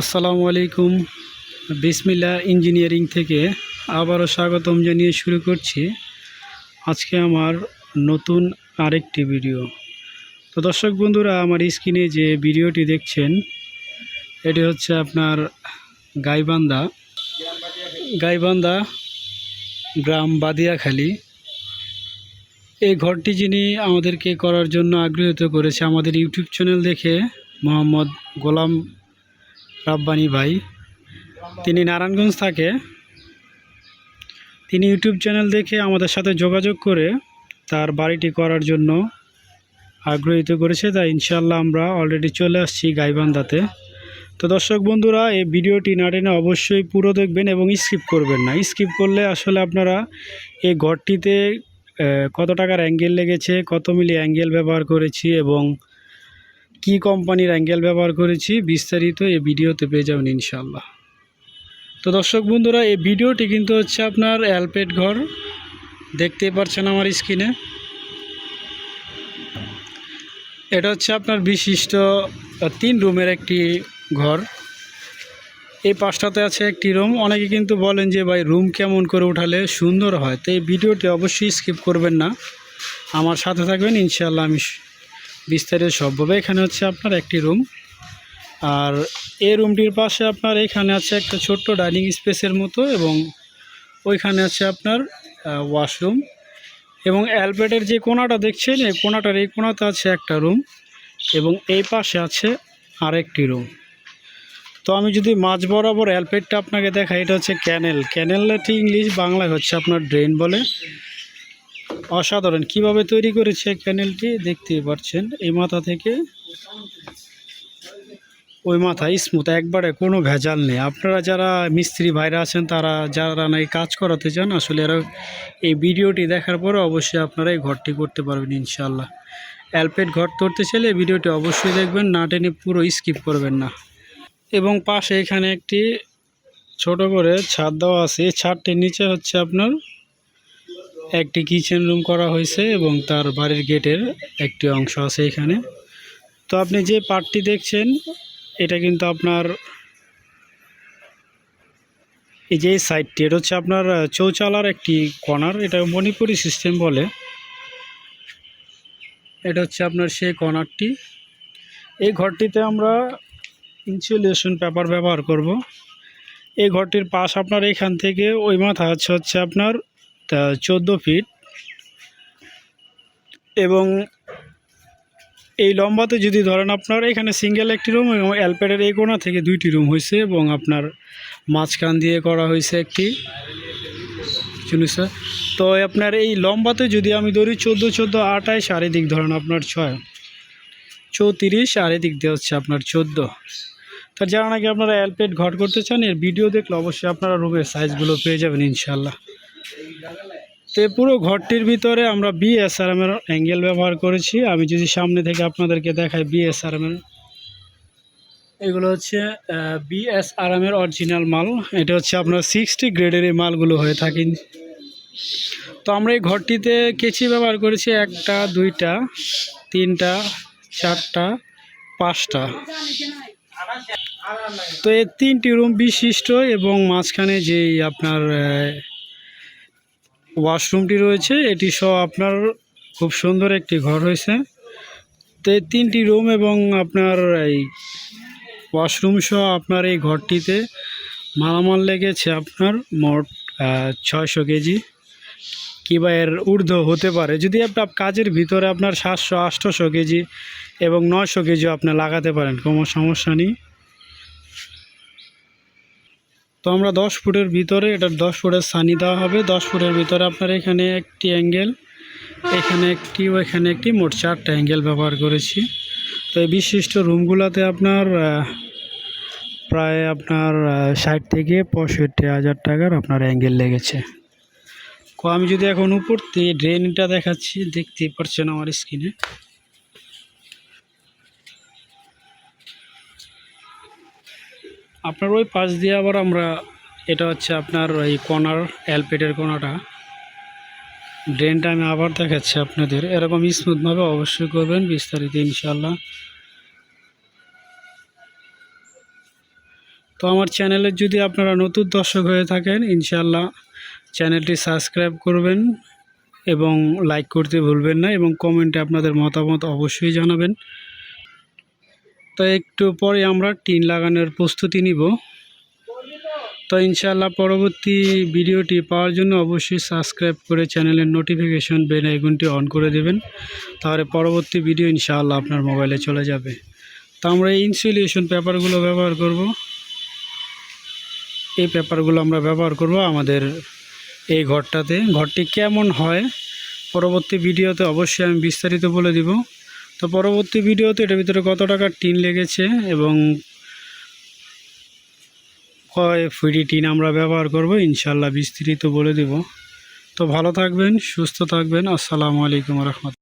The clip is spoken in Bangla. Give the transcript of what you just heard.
আসসালামু আলাইকুম। বিসমিল্লা ইঞ্জিনিয়ারিং থেকে আবারও স্বাগতম জানিয়ে শুরু করছি। আজকে আমার নতুন আরেকটি ভিডিও। তো দর্শক বন্ধুরা, আমার স্ক্রিনে যে ভিডিওটি দেখছেন, এটি হচ্ছে আপনার গাইবান্ধা। গাইবান্ধা গ্রাম বাদিয়াখালী। এই ঘরটি যিনি আমাদেরকে করার জন্য আগ্রহিত করেছে, আমাদের ইউটিউব চ্যানেল দেখে মোহাম্মদ গোলাম রাব্বানি ভাই। তিনি নারায়ণগঞ্জ থাকে। তিনি ইউটিউব চ্যানেল দেখে আমাদের সাথে যোগাযোগ করে তার বাড়িটি করার জন্য আগ্রহিত করেছে। তাই ইনশাল্লাহ আমরা অলরেডি চলে আসছি গাইবান্ধাতে। তো দর্শক বন্ধুরা, এই ভিডিওটি না টেনে অবশ্যই পুরো দেখবেন এবং স্কিপ করবেন না। স্কিপ করলে আসলে আপনারা এই ঘরটিতে কত টাকার অ্যাঙ্গেল লেগেছে, কত মিলি অ্যাঙ্গেল ব্যবহার করেছি এবং কি কোম্পানির অ্যাঙ্গেল ব্যবহার করেছি বিস্তারিত এই ভিডিওতে পেয়ে যাবেন ইনশাল্লাহ তো দর্শক বন্ধুরা, এই ভিডিওটি কিন্তু হচ্ছে আপনার অ্যালপেট ঘর। দেখতেই পাচ্ছেন আমার স্ক্রিনে। এটা হচ্ছে আপনার বিশিষ্ট তিন রুমের একটি ঘর। এই পাশটাতে আছে একটি রুম। অনেকে কিন্তু বলেন যে, ভাই, রুম কেমন করে উঠালে সুন্দর হয়? তো এই ভিডিওটি অবশ্যই স্কিপ করবেন না। আমার সাথে থাকবেন ইনশাল্লাহ আমি বিস্তারিত সব বলব এখানে হচ্ছে আপনার একটি রুম। আর এই রুমটির পাশে আপনার এখানে আছে একটা ছোট্ট ডাইনিং স্পেসের মতো এবং ওইখানে আছে আপনার ওয়াশরুম এবং অ্যালবেটের যে কোনাটা দেখছেন, এই কোনাটার এই কোনাতে আছে একটা রুম এবং এই পাশে আছে আরেকটি রুম। তো আমি যদি মাঝ বরাবর অ্যালপেটটা আপনাকে দেখাই, এটা হচ্ছে ক্যানেল। ক্যানেলটি ইংলিশ, বাংলায় হচ্ছে আপনার ড্রেন বলে। অসাধারণ। কীভাবে তৈরি করেছে ক্যানেলটি দেখতেই পাচ্ছেন, এই মাথা থেকে ওই মাথা স্মুথ, একবারে কোনো ভেজাল নেই। আপনারা যারা মিস্ত্রি ভাইরা আছেন, তারা যারা নাই কাজ করাতে চান, আসলে এরা এই ভিডিওটি দেখার পরে অবশ্যই আপনারা এই ঘরটি করতে পারবেন ইনশাল্লাহ অ্যালপেট ঘর করতে চাইলে ভিডিওটি অবশ্যই দেখবেন, না টেনে পুরো স্কিপ করবেন না। এবং পাশে এখানে একটি ছোট করে ছাদ দেওয়া আছে, এই ছাদটির নিচে হচ্ছে আপনার একটি কিচেন রুম করা হয়েছে এবং তার বাড়ির গেটের একটি অংশ আছে এখানে। তো আপনি যে পার্টটি দেখছেন, এটা কিন্তু আপনার এই যে সাইডটি এটা হচ্ছে আপনার চৌচালার একটি কর্নার এটা মণিপুরি সিস্টেম বলে। এটা হচ্ছে আপনার সেই কর্নারটি এই ঘরটিতে আমরা ইনসুলেশন পেপার ব্যবহার করব। এই ঘরটির পাশ আপনার এখান থেকে, ওই মাথা আছে হচ্ছে আপনার চোদ্দ ফিট। এবং এই লম্বাতে যদি ধরেন আপনার এখানে সিঙ্গেল একটি রুম এবং অ্যালপেডের এই কোণা থেকে দুইটি রুম হয়েছে এবং আপনার মাঝখান দিয়ে করা হয়েছে একটি। শুনেছে তো আপনার এই লম্বাতে যদি আমি ধরি চোদ্দ চোদ্দ, আঠাইশ, আর এদিক ধরেন আপনার ছয়, চৌত্রিশ, আর এদিক দিয়ে হচ্ছে আপনার চোদ্দ। তো যারা নাকি আপনারা অ্যালপেড ঘর করতে চান, এর ভিডিও দেখলে অবশ্যই আপনারা রুমের সাইজগুলো পেয়ে যাবেন ইনশাল্লাহ তো পুরো ঘরটির ভিতরে আমরা বিএসআরএম এর অ্যাঙ্গেল ব্যবহার করেছি। আমি যদি সামনে থেকে আপনাদেরকে দেখাই বিএসআরএম এর। এগুলো হচ্ছে বিএসআরএম এর অরিজিনাল মাল। এটা হচ্ছে আপনার সিক্সটি গ্রেডের এই মালগুলো হয়ে থাকে। তো আমরা এই ঘরটিতে কেচি ব্যবহার করেছি একটা, দুইটা, তিনটা, চারটা, পাঁচটা। তো এই তিনটি রুম বিশিষ্ট এবং মাঝখানে যেই আপনার ওয়াশরুমটি রয়েছে, এটি সহ আপনার খুব সুন্দর একটি ঘর হয়েছে। তো তিনটি রুম এবং আপনার এই ওয়াশরুম সহ আপনার এই ঘরটিতে মালামাল লেগেছে আপনার মোট ছয়শো কেজি। কিংবা এর ঊর্ধ্ব হতে পারে। যদি আপনার কাজের ভিতরে আপনার সাতশো আটশোশো কেজি এবং নয়শো কেজিও আপনি লাগাতে পারেন, কোনো সমস্যা নেই। তো আমরা দশ ফুটের ভিতরে, এটা দশ ফুটের সানি দেওয়া হবে। দশ ফুটের ভিতরে আপনার এখানে একটি অ্যাঙ্গেল, এখানে একটি এখানে একটি মোট চারটা অ্যাঙ্গেল ব্যবহার করেছি। তো এই বিশিষ্ট রুমগুলোতে আপনার প্রায় আপনার ষাট থেকে পঁয়ষট্টি হাজার টাকার আপনার অ্যাঙ্গেল লেগেছে। আমি যদি এখন উপর থেকে ড্রেনটা দেখাচ্ছি, দেখতেই পারছেন আমার স্ক্রিনে আপনার ওই পাশ দিয়ে আবার আমরা, এটা হচ্ছে আপনার ওই কর্নার অ্যালপেটের কোনাটা ড্রেনটা আমি আবার দেখাচ্ছি আপনাদের। এরকম স্মুথভাবে অবশ্যই করবেন, বিস্তারিত ইনশাল্লাহ তো আমার চ্যানেলের যদি আপনারা নতুন দর্শক হয়ে থাকেন ইনশাল্লাহ চ্যানেলটি সাবস্ক্রাইব করবেন এবং লাইক করতে ভুলবেন না এবং কমেন্টে আপনাদের মতামত অবশ্যই জানাবেন। তো একটু পরে আমরা টিন লাগানোর প্রস্তুতি নিব। তো ইনশাল্লাহ পরবর্তী ভিডিওটি পাওয়ার জন্য অবশ্যই সাবস্ক্রাইব করে চ্যানেলের নোটিফিকেশন বেল আইকনটি অন করে দেবেন। তাহলে পরবর্তী ভিডিও ইনশাআল্লাহ আপনার মোবাইলে চলে যাবে। তো আমরা এই ইনসুলেশন পেপারগুলো ব্যবহার করব। এই পেপারগুলো আমরা ব্যবহার করব আমাদের এই ঘরটাতে। ঘরটি কেমন হয়? পরবর্তী ভিডিওতে অবশ্যই আমি বিস্তারিত বলে দিব। তো পরবর্তী ভিডিওতে এটার ভিতরে কত টাকা টিন লেগেছে এবং কয় ফ্রি টিন আমরা ব্যবহার করব ইনশাল্লাহ বিস্তৃত বলে দেব। তো ভালো থাকবেন, সুস্থ থাকবেন, আসসালামু আলাইকুম রহমত